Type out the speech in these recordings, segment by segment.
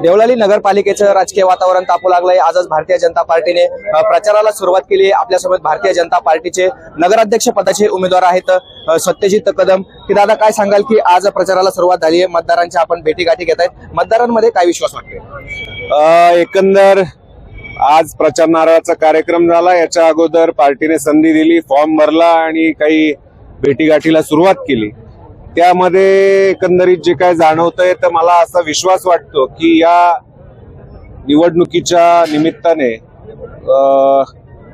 देवळाली नगरपालिकेचं राजकीय वातावरण तापू लागलंय. आजच भारतीय जनता पार्टीने प्रचाराला सुरुवात केली आहे. आपल्यासोबत भारतीय जनता पार्टीचे नगराध्यक्ष पदाचे उमेदवार आहेत सत्यजित कदम. की दादा काय सांगाल की आज प्रचाराला सुरुवात झाली आहे. मतदारांच्या आपण भेटीगाठी घेत आहेत. मतदारांमध्ये काय विश्वास वाटतोय? एकंदर आज प्रचार नारळाचा कार्यक्रम झाला. याच्या अगोदर पार्टीने संधी दिली फॉर्म भरला आणि काही भेटीगाठीला सुरुवात केली. त्यामध्ये एकंदरीत जे काय जाणवतंय तर मला असा विश्वास वाटतो की या निवडणुकीच्या निमित्ताने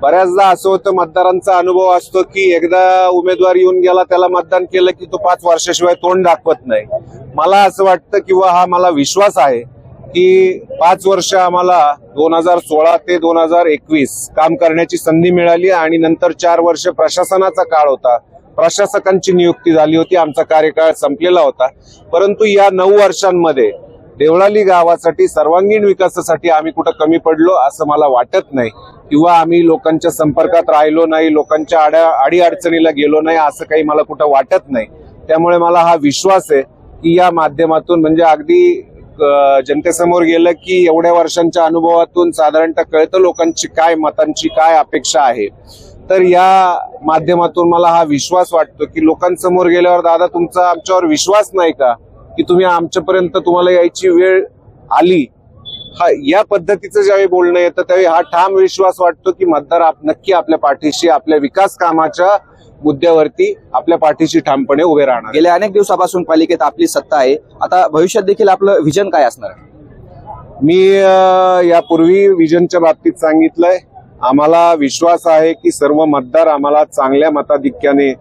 बऱ्याचदा असं होतं मतदारांचा अनुभव असतो की एकदा उमेदवार येऊन गेला त्याला मतदान केलं की तो पाच वर्षाशिवाय तोंड दाखवत नाही. मला असं वाटतं किंवा हा मला विश्वास आहे की पाच वर्ष आम्हाला दोन हजार सोळा ते दोन हजार एकवीस काम करण्याची संधी मिळाली आणि नंतर चार वर्ष प्रशासनाचा काळ होता. प्रशासकांची नियुक्ती झाली होती आमचा कार्यकाळ संपलेला होता. परंतु या नऊ वर्षांमध्ये देवळाली गावासाठी सर्वांगीण विकासासाठी आम्ही कुठं कमी पडलो असं मला वाटत नाही. किंवा आम्ही लोकांच्या संपर्कात राहिलो नाही लोकांच्या आड्या अडी अडचणीला गेलो नाही असं काही मला कुठं वाटत नाही. त्यामुळे मला हा विश्वास आहे की या माध्यमातून म्हणजे अगदी जनतेसमोर गेलं की एवढ्या वर्षांच्या अनुभवातून साधारणतः कळतं लोकांची काय मतांची काय अपेक्षा आहे. तर या माध्यमातून मला हा विश्वास वाटतो की लोकांसमोर गेल्यावर दादा तुमचा आमच्यावर विश्वास नाही का? की तुम्ही आमच्यापर्यंत तुम्हाला यायची वेळ आली? हा या पद्धतीचं ज्यावेळी बोलणं येतं त्यावेळी हा ठाम विश्वास वाटतो की मतदार आप- नक्की आपल्या पाठीशी आपल्या विकास कामाच्या मुद्द्यावरती आपल्या पाठीशी ठामपणे उभे राहणार. गेल्या अनेक दिवसापासून पालिकेत आपली सत्ता आहे. आता भविष्यात देखील आपलं विजन काय असणार? मी यापूर्वी विजनच्या बाबतीत सांगितलंय. आम्हाला विश्वास आहे की सर्व मतदार आम्हाला चांगल्या मताधिक्याने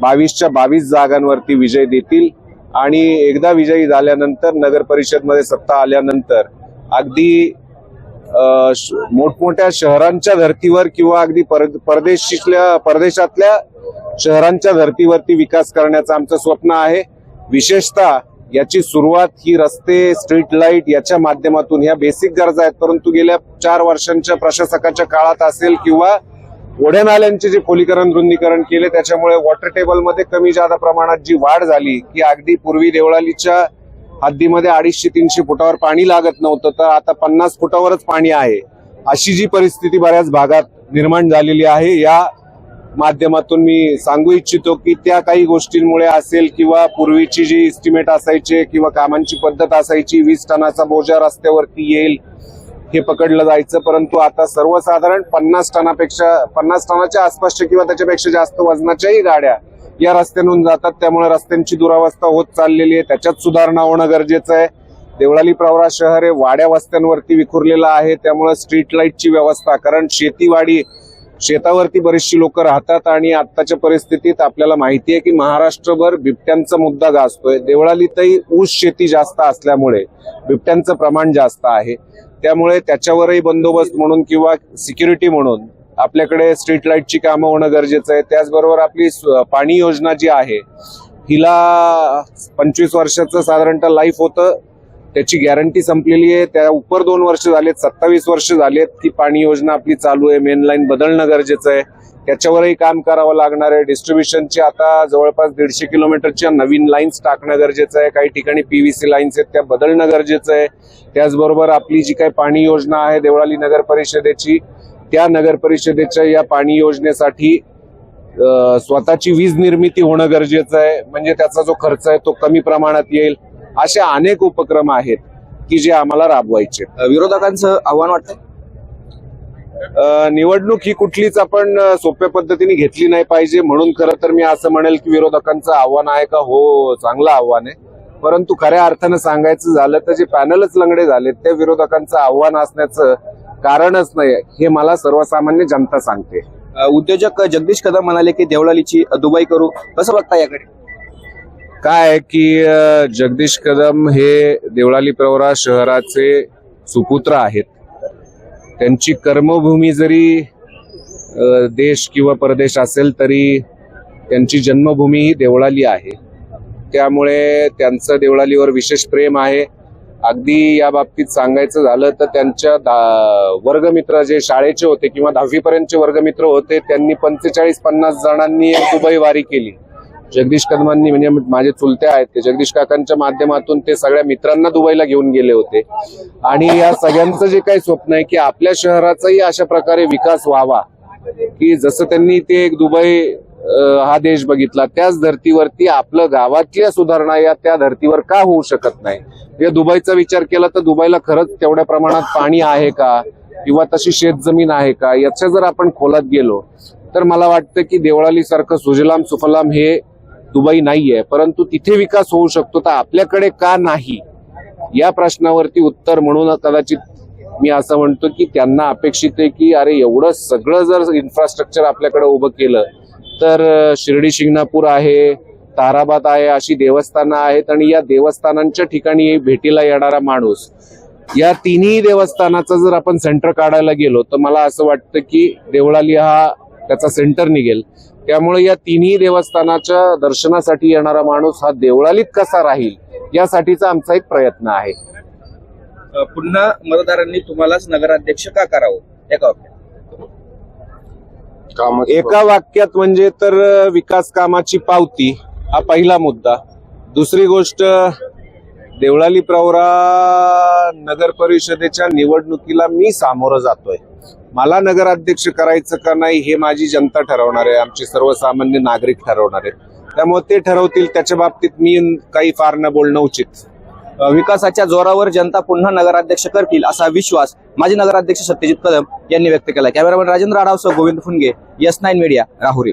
बावीसच्या बावीस जागांवरती विजय देतील. आणि एकदा विजयी झाल्यानंतर नगर परिषदमध्ये सत्ता आल्यानंतर अगदी श- मोठमोठ्या शहरांच्या धर्तीवर किंवा अगदी पर- परदेशीतल्या परदेशातल्या शहरांच्या धर्तीवरती विकास करण्याचं आमचं स्वप्न आहे. विशेषतः याची सुरुवात ही रस्ते स्ट्रीट लाइट याच्या माध्यमातून ह्या बेसिक गरजा आहेत. परंतु गेल्या चार वर्षांच्या प्रशासकाच्या काळात असेल किंवा ओढ्या नाल्यांचे जे खोलीकरण रुंदीकरण केले त्याच्यामुळे वॉटर टेबलमध्ये कमी जादा प्रमाणात जी वाढ झाली की अगदी पूर्वी देवळालीच्या हद्दीमध्ये अडीचशे तीनशे फुटावर पाणी लागत नव्हतं तर आता पन्नास फुटावरच पाणी आहे. अशी जी परिस्थिती बऱ्याच भागात निर्माण झालेली आहे. या माध्यमातून मी सांगू इच्छितो की त्या काही गोष्टींमुळे असेल किंवा पूर्वीची जी इस्टिमेट असायचे किंवा कामांची पद्धत असायची वीस टनाचा बोजा रस्त्यावरती येईल हे पकडलं जायचं. परंतु आता सर्वसाधारण पन्नास टनापेक्षा पन्नास टनाच्या आसपासच्या किंवा त्याच्यापेक्षा जास्त वजनाच्याही गाड्या या रस्त्यातून जातात. त्यामुळे रस्त्यांची दुरावस्था होत चाललेली आहे. त्याच्यात सुधारणा होणं गरजेचं आहे. देवळाली प्रवरा शहर हे वाड्या वस्त्यांवरती विखुरलेलं आहे. त्यामुळे स्ट्रीट लाईटची व्यवस्था कारण शेतीवाडी शेतावरती बरीचशी लोक राहतात आणि आत्ताच्या परिस्थितीत आपल्याला माहिती आहे की महाराष्ट्रभर बिबट्यांचा मुद्दा गाजतोय. देवळालीतही ऊस शेती जास्त असल्यामुळे बिबट्यांचं प्रमाण जास्त आहे. त्यामुळे त्याच्यावरही बंदोबस्त म्हणून किंवा सिक्युरिटी म्हणून आपल्याकडे स्ट्रीट लाईटची कामं होणं गरजेचं आहे. त्याचबरोबर आपली पाणी योजना जी आहे हिला पंचवीस वर्षाचं साधारणतः लाईफ होतं. त्याची गॅरंटी संपलेली आहे. त्या उपर दोन वर्ष झालेत सत्तावीस वर्ष झालेत की पाणी योजना आपली चालू आहे. मेन लाईन बदलणं गरजेचं आहे. त्याच्यावरही काम करावं लागणार आहे. डिस्ट्रीब्युशनची आता जवळपास दीडशे किलोमीटरच्या नवीन लाईन्स टाकणं गरजेचं आहे. काही ठिकाणी पीव्हीसी लाईन्स आहेत त्या बदलणं गरजेचं आहे. त्याचबरोबर आपली जी काही पाणी योजना आहे देवळाली नगर परिषदेची त्या नगर परिषदेच्या या पाणी योजनेसाठी स्वतःची वीज निर्मिती होणं गरजेचं आहे. म्हणजे त्याचा जो खर्च आहे तो कमी प्रमाणात येईल. असे अनेक उपक्रम आहेत की जे आम्हाला राबवायचे. विरोधकांचं आव्हान वाटतंय? अ, निवडणूक ही कुठलीच आपण सोप्या पद्धतीने घेतली नाही पाहिजे. म्हणून खरं तर मी असं म्हणेल की विरोधकांचं आव्हान आहे का? हो चांगलं आव्हान आहे. परंतु खऱ्या अर्थानं सांगायचं झालं तर जे पॅनलच लंगडे झालेत त्या विरोधकांचं आव्हान असण्याचं कारणच नाही हे मला सर्वसामान्य जनता सांगते. उद्योजक जगदीश कदम म्हणाले की देवळालीची दुबई करू. कसं बघता याकडे? काय आहे की जगदीश कदम हे देवळाली प्रवरा शहराचे सुपुत्र आहेत. त्यांची कर्मभूमी जरी देश किंवा परदेश असेल तरी त्यांची जन्मभूमी ही देवळाली आहे. त्यामुळे त्यांचं देवळालीवर विशेष प्रेम आहे. अगदी या बाबतीत सांगायचं झालं तर त्यांच्या दा- वर्गमित्र जे शाळेचे होते किंवा दहावीपर्यंतचे वर्गमित्र होते त्यांनी पंचेचाळीस पन्नास जणांनी एक दुबई वारी केली. जगदीश कदमांनी म्हणजे माझे चुलते आहेत ते जगदीश काकांच्या माध्यमातून ते सगळ्या मित्रांना दुबईला घेऊन गेले होते. आणि या सगळ्यांचं जे काही स्वप्न आहे की आपल्या शहराचाही अशा प्रकारे विकास व्हावा की जसं त्यांनी ते एक दुबई हा देश बघितला त्याच धर्तीवरती आपलं गावातल्या सुधारणा या त्या धर्तीवर का होऊ शकत नाही? या दुबईचा विचार केला तर दुबईला खरंच तेवढ्या प्रमाणात पाणी आहे का? किंवा तशी शेतजमीन आहे का? याच्या जर आपण खोलात गेलो तर मला वाटतं की देवळाली सारखं सुजलाम सुफलाम हे दुबई नाहीये परंतु तिथे विकास होऊ शकतो. तर आपल्याकडे का नाही? या प्रश्नावरती उत्तर म्हणून कदाचित मी असं म्हणतो की त्यांना अपेक्षित आहे की अरे एवढं सगळं जर इन्फ्रास्ट्रक्चर आपल्याकडे उभं केलं तर शिर्डी शिंगणापूर आहे ताराबाद आहे अशी देवस्थानं आहेत आणि या देवस्थानांच्या ठिकाणी भेटीला येणारा माणूस या तिन्ही देवस्थानाचं जर आपण सेंटर काढायला गेलो तर मला असं वाटतं की देवळाली हा त्याचा सेंटर निघेल. त्यामुळे या तिन्ही देवस्थानाच्या दर्शनासाठी येणारा माणूस हा देवळालीत कसा राहील यासाठीचा आमचा एक प्रयत्न आहे. पुन्हा मतदारांनी तुम्हालाच नगराध्यक्ष का करावं? एका वाक्यात. एका वाक्यात म्हणजे तर विकास कामाची पावती हा पहिला मुद्दा. दुसरी गोष्ट देवळाली प्रवरा नगर परिषदेच्या निवडणुकीला मी सामोरं जातोय. मला नगराध्यक्ष करायचं का नाही हे माझी जनता ठरवणार आहे आमचे सर्वसामान्य नागरिक ठरवणार आहेत. त्यामुळे ते ठरवतील त्याच्या बाबतीत मी काही फार न बोलणं उचित. विकासाच्या जोरावर जनता पुन्हा नगराध्यक्ष करतील असा विश्वास माजी नगराध्यक्ष सत्यजित कदम यांनी व्यक्त केला cameraman Rajendra आढावसह Govind Phunge S nine media Rahuri.